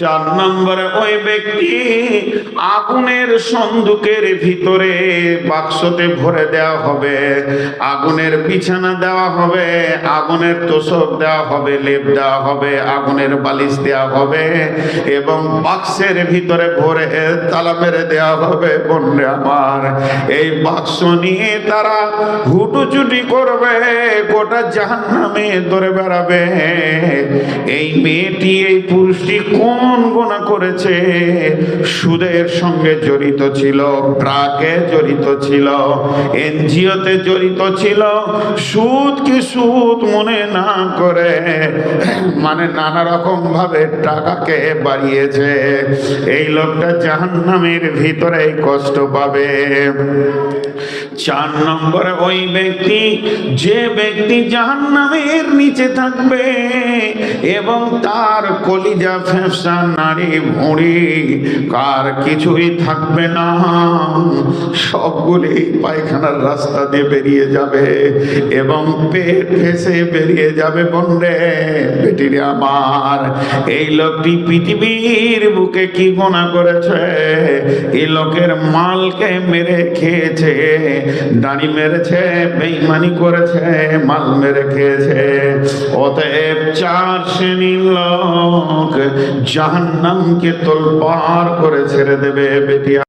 চার নম্বরে ওই ব্যক্তি আগুনের সন্দুকের ভিতরে বাক্সতে ভরে দেওয়া হবে, আগুনের বিছানা দেওয়া হবে, আগুনের তোষক দেওয়া হবে, লেপ দেওয়া হবে, আগুনের বালিশ দেওয়া হবে এবং বাক্সের ভিতরে ভরে তালা মেরে দেওয়া হবে। বন্যে আমার, এই বাক্স নিয়ে তারা হুটুচুটি করবে, গোটা জাহান্নামে ধরে বেড়াবে। এই মেয়েটি, এই পুরুষটি কোন গোনা করেছে, সুদের সঙ্গে জড়িত ছিল ব্রাকে জড়িত ছিল, এনজিওতে জড়িত ছিল, সুদ কি সুদ মনে না করে মানে নানা রকম ভাবে টাকাকে বাড়িয়েছে। এই লোকটা জাহান্নামের ভিতরে কষ্ট পাবে। চার নম্বরে ওই ব্যক্তি, যে ব্যক্তি জাহান্নামের নিচে থাকবে এবং তার কলিজা ফেফসা নারী ভুঁড়ি কার কিছুই থাকবে না। সবগুলি পায়খানার রাস্তা দিয়ে বেরিয়ে যাবে এবং পেট ফেসে বেরিয়ে যাবে বন্ডে। বেটিরে আমার, এই লোকটি পৃথিবীর বুকে কি গোনা করেছে? এই লোকের মালকে মেরে খেয়েছে, দাড়ি মেরেছে, বেইমানি করেছে, মাল মেরে খেয়েছে। অতএব চার শ্রেণির লোক জাহান্নামকে তোলপার করে ছেড়ে দেবে বেটিয়া।